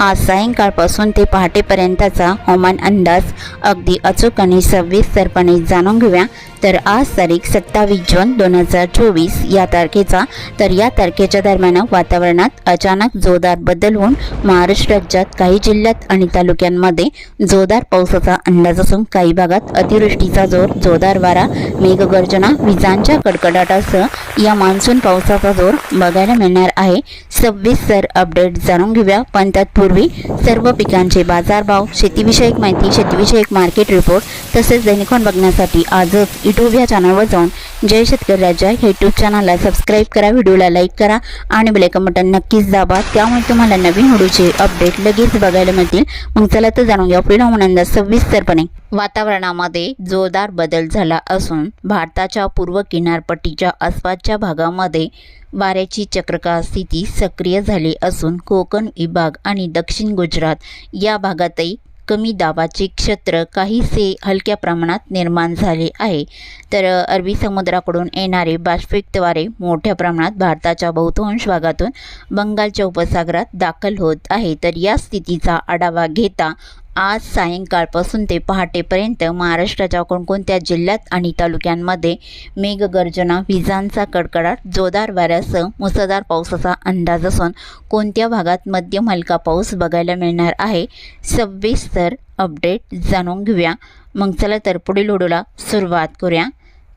आज सायंकाळपासून ते पहाटेपर्यंतचा हवामान अंदाज अगदी अचूक आणि सविस्तरपणे जाणून घेऊया. तर आज तारीख सत्तावीस जून दोन हजार चोवीस. या तारखेचा तर या तारखेच्या दरम्यान वातावरणात अचानक जोरदार बदल होऊन महाराष्ट्र राज्यात काही जिल्ह्यात आणि तालुक्यांमध्ये जोरदार पावसाचा अंदाज असून काही भागात अतिवृष्टीचा जोर जोरदार वारा मेघगर्जना विजांच्या कडकडाटासह या मान्सून पावसाचा जोर बघायला मिळणार आहे. सविस्तर अपडेट जाणून घेऊया. पण तत्पूर्वी सर्व पिकांचे बाजारभाव शेतीविषयक माहिती शेतीविषयक मार्केट रिपोर्ट तसेच दैनिकॉन बघण्यासाठी आजच यूट्यूब या चॅनलवर जाऊन जय शेतकरी राजा हे यूट्यूब चॅनलला सबस्क्राईब करा व्हिडिओला लाईक करा आणि बेलेकन बटन नक्कीच दाबा. त्यामुळे तुम्हाला नवीन व्हिडिओचे अपडेट लगेच बघायला मिळतील. मग चला तर जाणून घ्या पुढील हवामान सविस्तरपणे. वातावरणामध्ये जोरदार बदल झाला असून भारताच्या पूर्व किनारपट्टीच्या आसपासच्या भागामध्ये वाऱ्याची चक्रकार स्थिती सक्रिय झाली असून कोकण विभाग आणि दक्षिण गुजरात या भागातही कमी दाबाचे क्षेत्र काहीसे हलक्या प्रमाणात निर्माण झाले आहे. तर अरबी समुद्राकडून येणारे बाष्पयुक्त वारे मोठ्या प्रमाणात भारताच्या बहुतांश भागातून बंगालच्या उपसागरात दाखल होत आहे. तर या स्थितीचा आढावा घेता आज सायंकाळपासून ते पहाटेपर्यंत महाराष्ट्राच्या कोणकोणत्या जिल्ह्यात आणि तालुक्यांमध्ये मेघगर्जना विजांचा कडकडाट जोरदार वाऱ्यासह मुसळधार पावसाचा अंदाज असून कोणत्या भागात मध्यम हलका पाऊस बघायला मिळणार आहे सविस्तर अपडेट जाणून घेऊया. मग चला तर पुढील व्हिडिओला सुरुवात करूया.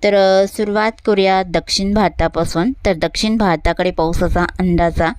तर सुरुवात करूया दक्षिण भारतापासून. तर दक्षिण भारताकडे पावसाचा अंदाजा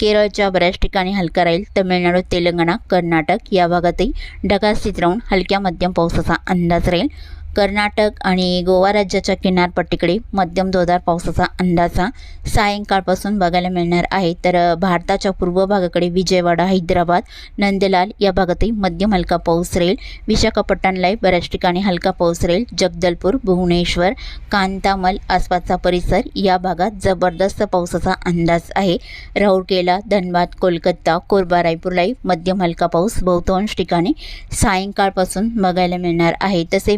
केरळच्या बऱ्याच ठिकाणी हलका राहील. तमिळनाडू तेलंगणा कर्नाटक या भागातही ढगाळ स्थित राहून हलक्या मध्यम पावसाचा अंदाज राहील. कर्नाटक आणि गोवा राज्याच्या किनारपट्टीकडे मध्यम जोरदार पावसाचा अंदाजा सायंकाळपासून बघायला मिळणार आहे. तर भारताच्या पूर्व भागाकडे विजयवाडा हैदराबाद नंदलाल या भागातही मध्यम हलका पाऊस राहील. विशाखापट्टणलाही बऱ्याच ठिकाणी हलका पाऊस राहील. जगदलपूर भुवनेश्वर कांतामल आसपासचा परिसर या भागात जबरदस्त पावसाचा अंदाज आहे. राऊरकेला धनबाद कोलकाता कोरबा रायपूरलाही मध्यम हलका पाऊस बहुतांश ठिकाणी सायंकाळपासून बघायला मिळणार आहे. तसे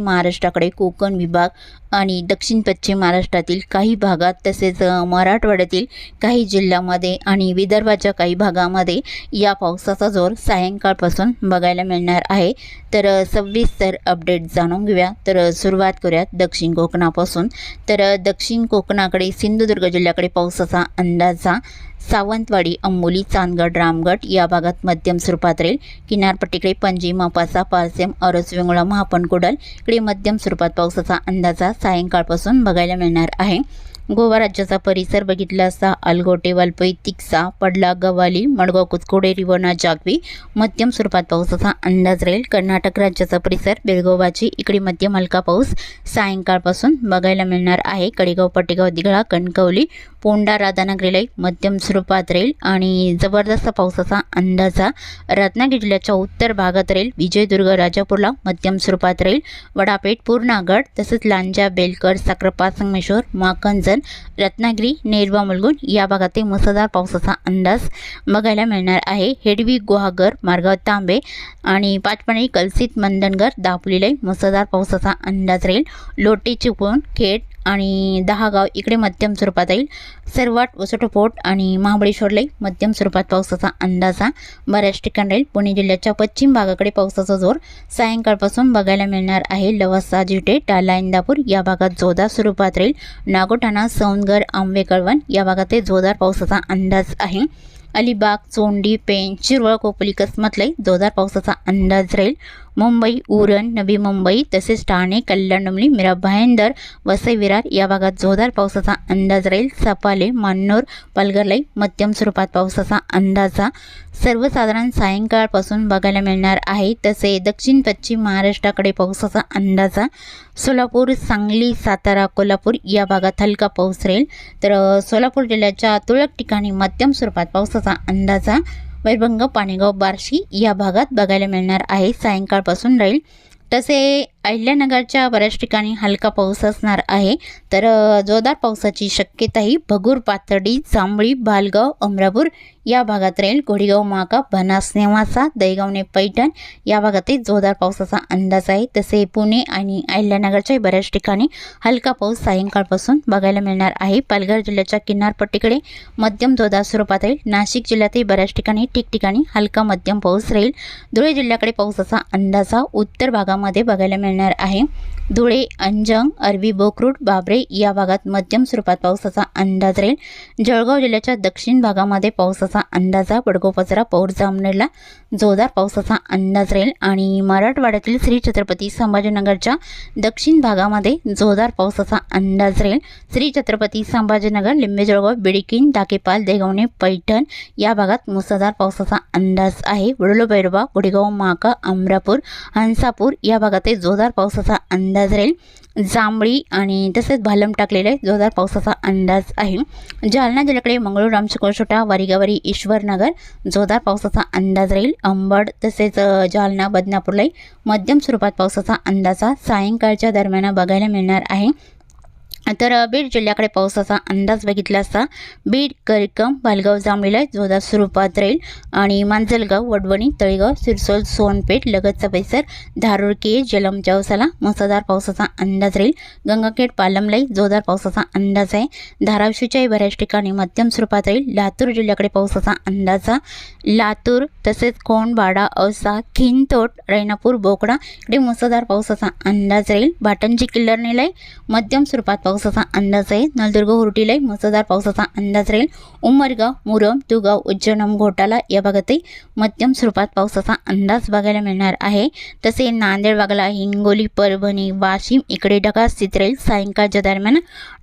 महाराष्ट्राकडे कोकण विभाग आणि दक्षिण पश्चिम महाराष्ट्रातील काही भागात तसेच मराठवाड्यातील काही जिल्ह्यामध्ये आणि विदर्भाच्या काही भागामध्ये या पावसाचा जोर सायंकाळपासून बघायला मिळणार आहे. तर सविस्तर अपडेट जाणून घेऊया. तर सुरुवात करूयात दक्षिण कोकणापासून. तर दक्षिण कोकणाकडे सिंधुदुर्ग जिल्ह्याकडे पावसाचा अंदाजा सावंतवाडी अंबोली चांदगड रामगड या भागात मध्यम स्वरूपात राहील. किनारपट्टीकडे पणजी मापासा पारसेम अरस विंगुळा महापण कुडल इकडे मध्यम स्वरूपात पावसाचा अंदाजा सायंकाळपासून बघायला मिळणार आहे. गोवा राज्याचा परिसर बघितला असता अलगोटे वालपई तिक्सा पडला गवाली मडगाव कुचकोडे रिवणा जागवी मध्यम स्वरूपात पावसाचा अंदाज राहील. कर्नाटक राज्याचा परिसर बेळगोवाची इकडे मध्यम हलका पाऊस सायंकाळपासून बघायला मिळणार आहे. कडेगाव पटेगाव दिघळा कणकवली पोंडा राधानगरीलाही मध्यम स्वरूपात राहील आणि जबरदस्त पावसाचा अंदाजा. रत्नागिरी जिल्ह्याच्या उत्तर भागात राहील. विजयदुर्ग राजापूरला मध्यम स्वरूपात राहील. वडापेठ पूर्णागड तसेच लांजा बेलकर साक्रपा संगमेश्वर माकंजन रत्नागिरी नेरवा मुलगुण या भागातही मुसळधार पावसाचा अंदाज बघायला मिळणार आहे. हेडवी गुहागर मार्गाव तांबे आणि पाचपणी कलसित मंदनगर दापोलीलाही मुसळधार पावसाचा अंदाज राहील. लोटे चिपळूण खेड आणि दहा गाव इकडे मध्यम स्वरूपात येईल. सर्वात वसटोपोट आणि महाबळेश्वरलाही मध्यम स्वरूपात पावसाचा अंदाज. हा बऱ्याच ठिकाणी राहील. पुणे जिल्ह्याच्या पश्चिम भागाकडे पावसाचा जोर. सायंकाळपासून बघायला मिळणार आहे लवासा जिटे टाला इंदापूर या भागात जोरदार स्वरूपात राहील. नागोठाणा सौंदगड आंबे कळवण या भागात जोरदार पावसाचा अंदाज आहे. अलिबाग चोंडी पेण शिरवळ कोपली कसमतलाही जोरदार पावसाचा अंदाज राहील. मुंबई उरण नवी मुंबई तसेच ठाणे कल्याण डोंबिवली मिरा भायंदर वसई विरार या भागात जोरदार पावसाचा अंदाज राहील. सपाले मान्नूर पालघरलाई मध्यम स्वरूपात पावसाचा अंदाजा सर्वसाधारण सायंकाळपासून बघायला मिळणार आहे. तसे दक्षिण पश्चिम महाराष्ट्राकडे पावसाचा अंदाजा सोलापूर सांगली सातारा कोल्हापूर या भागात हलका पाऊस राहील. तर सोलापूर जिल्ह्याच्या तुरळक ठिकाणी मध्यम स्वरूपात पावसाचा अंदाजा वैभंग पाणेगाव बार्शी या भागात बघायला मिळणार आहे. सायंकाळपासून राहील. तसे अहिल्यानगरच्या बऱ्याच ठिकाणी हलका पाऊस असणार आहे. तर जोरदार पावसाची शक्यताही भगूर पाथर्डी जांभळी बालगाव अमरापूर या भागात राहील. घोडेगाव महाका बनास नेवासा दहीगावने पैठण या भागातही जोरदार पावसाचा अंदाज आहे. तसे पुणे आणि अहिल्यानगरच्याही बऱ्याच ठिकाणी हलका पाऊस सायंकाळपासून बघायला मिळणार आहे. पालघर जिल्ह्याच्या किनारपट्टीकडे मध्यम जोरदार स्वरूपात राहील. नाशिक जिल्ह्यातही बऱ्याच ठिकाणी ठिकठिकाणी हलका मध्यम पाऊस राहील. धुळे जिल्ह्याकडे पावसाचा हा उत्तर भागामध्ये बघायला मिळणार आहे. धुळे अंजंग अरबी बोकरूड बाबरे या भागात मध्यम स्वरूपात पावसाचा अंदाज राहील. जळगाव जिल्ह्याच्या दक्षिण भागामध्ये पावसाचा अंदाज आहे बडगोपचरा पौर जामनेरला जोरदार पावसाचा अंदाज राहील आणि मराठवाड्यातील श्री छत्रपती संभाजीनगरच्या दक्षिण भागामध्ये जोरदार पावसाचा अंदाज राहील. श्री छत्रपती संभाजीनगर लिंबे जळगाव बिडकीन डाकेपाल देगवणे पैठण या भागात मुसळधार पावसाचा अंदाज आहे. वडलो बैरबा गुडेगाव माका अमरापूर हंसापूर या भागातही जोरदार पावसाचा अंदाज अंदाज राहील जांभळी आणि तसेच भालम टाकलेले जोरदार पावसाचा अंदाज आहे. जालना जिल्ह्याकडे मंगळूर रामचकोशोटा वारीगावारी ईश्वरनगर जोरदार पावसाचा अंदाज राहील अंबड तसेच जालना बदनापूरलाही मध्यम स्वरूपात पावसाचा अंदाज सायंकाळच्या दरम्यान बघायला मिळणार आहे. तर बीड जिल्ह्याकडे पावसाचा अंदाज बघितला असता बीड करकम बालगाव जांभळीला जोरदार स्वरूपात राहील आणि मांजलगाव वडवणी तळेगाव सिरसोल सोनपेठ लगतचा परिसर धारुरके जलम चौसाला मुसळधार पावसाचा अंदाज राहील गंगाखेड पालमलाही जोरदार पावसाचा अंदाज आहे. धाराशिवच्याही बऱ्याच ठिकाणी मध्यम स्वरूपात राहील लातूर जिल्ह्याकडे पावसाचा अंदाजा लातूर तसेच कोंडवाडा औसा खिनतोट रैनापूर बोकडा इकडे मुसळधार पावसाचा अंदाज राहील भाटंजी किल्लरनेलाही मध्यम स्वरूपात पावसाचा अंदाज आहे. नलदुर्ग हुरटीलाही मुसळधार पावसाचा अंदाज राहील. उमरगाव मुरम तुगाव उज्जैनम घोटाला या भागातही मध्यम स्वरूपात पावसाचा अंदाज बघायला मिळणार आहे. तसे नांदेड भागाला हिंगोली परभणी वाशिम इकडे ढगाळ स्थित राहील. सायंकाळच्या दरम्यान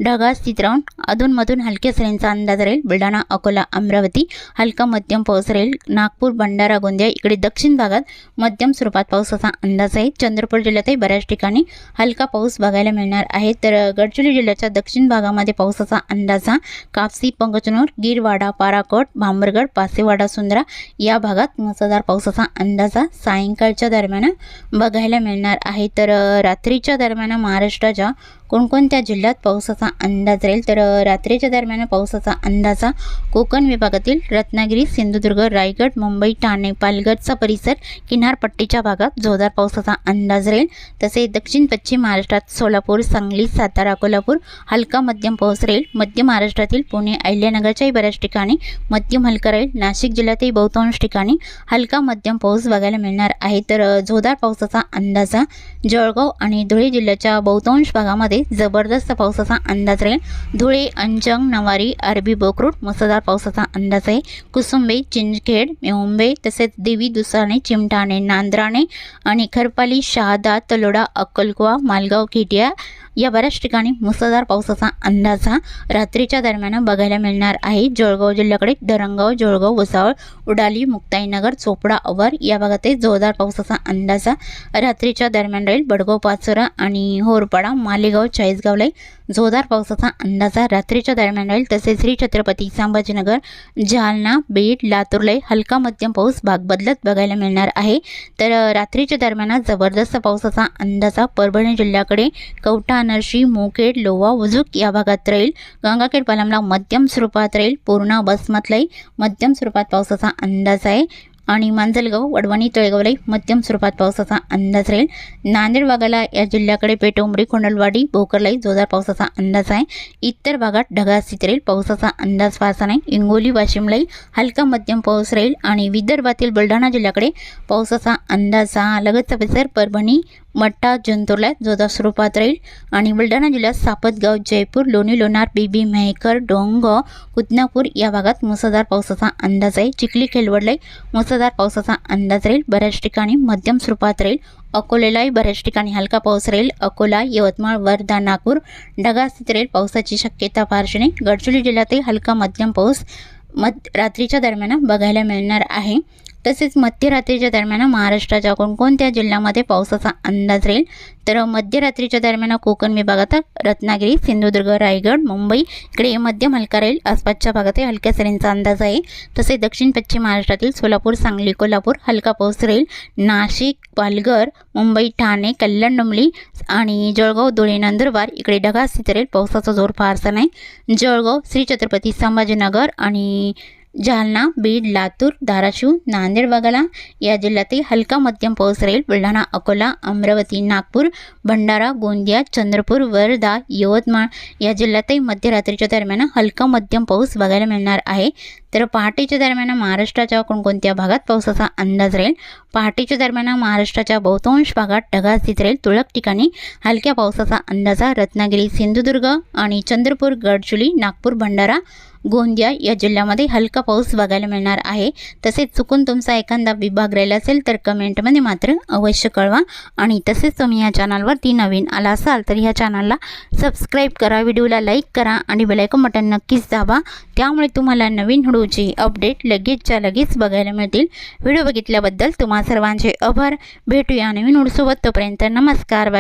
ढगाळ स्थित राहून अधूनमधून हलक्या सरींचा अंदाज राहील. बुलढाणा अकोला अमरावती हलका मध्यम पाऊस राहील. नागपूर भंडारा गोंदिया इकडे दक्षिण भागात मध्यम स्वरूपात पावसाचा अंदाज आहे. चंद्रपूर जिल्ह्यातही बऱ्याच ठिकाणी हलका पाऊस बघायला मिळणार आहे. तर गडचिरोली जिल्ह्याच्या दक्षिण भागामध्ये पावसाचा अंदाजा कापसी पंगचनूर गिरवाडा पाराकोट भांबरगड पासेवाडा सुंदरा या भागात मुसळधार पावसाचा अंदाजा सायंकाळच्या दरम्यान बघायला मिळणार आहे. तर रात्रीच्या दरम्यान महाराष्ट्राच्या कोणकोणत्या जिल्ह्यात पावसाचा अंदाज राहील? तर रात्रीच्या दरम्यान पावसाचा अंदाजा कोकण विभागातील रत्नागिरी सिंधुदुर्ग रायगड मुंबई ठाणे पालघरचा परिसर किनारपट्टीच्या भागात जोरदार पावसाचा अंदाज राहील. तसे दक्षिण पश्चिम महाराष्ट्रात सोलापूर सांगली सातारा कोल्हापूर हलका मध्यम पाऊस राहील. मध्य महाराष्ट्रातील पुणे अहिल्यानगरच्याही बऱ्याच ठिकाणी मध्यम हलका राहील. नाशिक जिल्ह्यातही बहुतांश ठिकाणी हलका मध्यम पाऊस बघायला मिळणार आहे. तर जोरदार पावसाचा अंदाजा जळगाव आणि धुळे जिल्ह्याच्या बहुतांश भागामध्ये जबरदस्त पावसाचा अंदाज राहील. धुळे अंजंग नवारी अरबी बोकरूट मुसळधार पावसाचा अंदाज आहे. कुसुंबे चिंचखेड मेहुंबे तसेच देवी दुसाणे चिमठाणे नांद्राणे आणि खरपाली शहादा तलोडा अक्कलकुवा मालगाव खेटिया या बऱ्याच ठिकाणी मुसळधार पावसाचा अंदाज हा रात्रीच्या दरम्यान बघायला मिळणार आहे. जळगाव जिल्ह्याकडे दरंगाव जळगाव भुसावळ उडाली मुक्ताईनगर चोपडा अवर या भागातही जोरदार पावसाचा अंदाज हा रात्रीच्या दरम्यान राहील. बडगाव पाचोरा आणि होरपाडा मालेगाव चाळीसगावलाही जोरदार पावसाचा अंदाजा रात्रीच्या दरम्यान राहील तसेच श्री छत्रपती संभाजीनगर जालना बीड लातूरला हलका मध्यम पाऊस भाग बदलत बघायला मिळणार आहे. तर रात्रीच्या दरम्यान जबरदस्त पावसाचा अंदाजा परभणी जिल्ह्याकडे कवठा नरशी मुखेड लोवा वजुक या भागात राहील. गंगाखेड पालमला मध्यम स्वरूपात राहील. पूर्णा बसमतलाही मध्यम स्वरूपात पावसाचा अंदाज आहे. आणि मांजलगाव वडवणी तळेगावलाही मध्यम स्वरूपात पावसाचा अंदाज राहील. नांदेड भागाला या जिल्ह्याकडे पेटोंबरी कोंडलवाडी भोकरलाही जोरदार पावसाचा अंदाज आहे. इतर भागात ढगास्थित राहील. पावसाचा अंदाज फारसा नाही. हिंगोली वाशिमलाही हलका मध्यम पाऊस राहील. आणि विदर्भातील बुलढाणा जिल्ह्याकडे पावसाचा अंदाज हा लगतचा परिसर परभणी मट्टा जंतोरला जोरदार स्वरूपात राहील. आणि बुलढाणा जिल्ह्यात सापतगाव जयपूर लोणी लोणार बीबी मेहकर डोंग कुतनापूर या भागात मुसळधार पावसाचा अंदाज आहे. चिखली खेलवडलाही मुसळधार पावसाचा अंदाज राहील. बऱ्याच ठिकाणी मध्यम स्वरूपात राहील. अकोलेलाही बऱ्याच ठिकाणी हलका पाऊस राहील. अकोला यवतमाळ वर्धा नागपूर ढगास्थित राहील. पावसाची शक्यता फारशी नाही. गडचिरोली जिल्ह्यातही हलका मध्यम पाऊस मध रात्रीच्या दरम्यान बघायला मिळणार आहे. तसेच मध्यरात्रीच्या दरम्यान महाराष्ट्राच्या कोणकोणत्या जिल्ह्यामध्ये पावसाचा अंदाज राहील? तर मध्यरात्रीच्या दरम्यान कोकण विभागात रत्नागिरी सिंधुदुर्ग रायगड मुंबई इकडे मध्य हलका राहील. आसपासच्या भागातही हलक्या सरींचा अंदाज आहे. तसेच दक्षिण पश्चिम महाराष्ट्रातील सोलापूर सांगली कोल्हापूर हलका पाऊस राहील. नाशिक पालघर मुंबई ठाणे कल्याण डोंबली आणि जळगाव धुळे नंदुरबार इकडे ढगाळ स्थिती राहील. पावसाचा जोर फारसा नाही. जळगाव श्री छत्रपती संभाजीनगर आणि जालना बीड लातूर धाराशिव नांदेड वगळा या जिल्ह्यातही हलका मध्यम पाऊस राहील बुलढाणा अकोला अमरावती नागपूर भंडारा गोंदिया चंद्रपूर वर्धा यवतमाळ या जिल्ह्यातही मध्यरात्रीच्या दरम्यान हलका मध्यम पाऊस बघायला मिळणार आहे तर पहाटेच्या दरम्यान महाराष्ट्राच्या कोणकोणत्या भागात पावसाचा अंदाज राहील? पहाटेच्या दरम्यान महाराष्ट्राच्या बहुतांश भागात ढगास्थित राहील तुरळक ठिकाणी हलक्या पावसाचा अंदाजा रत्नागिरी सिंधुदुर्ग आणि चंद्रपूर गडचुली नागपूर भंडारा गोंदिया या जिल्ह्यामध्ये हलका पाऊस बघायला मिळणार आहे. तसेच चुकून तुमचा एखादा विभाग राहिला असेल तर कमेंटमध्ये मात्र अवश्य कळवा. आणि तसेच तुम्ही या चॅनलवरती नवीन आला असाल तर ह्या चॅनलला सबस्क्राईब करा व्हिडिओला लाईक करा आणि बेलायकन बटन नक्कीच दाबा. त्यामुळे तुम्हाला नवीन व्हिडिओची अपडेट लगेचच्या लगेच बघायला मिळतील. व्हिडिओ बघितल्याबद्दल तुम्हा सर्वांचे आभार. भेटूया नवीन व्हिडिओसोबत तोपर्यंत नमस्कार. बाय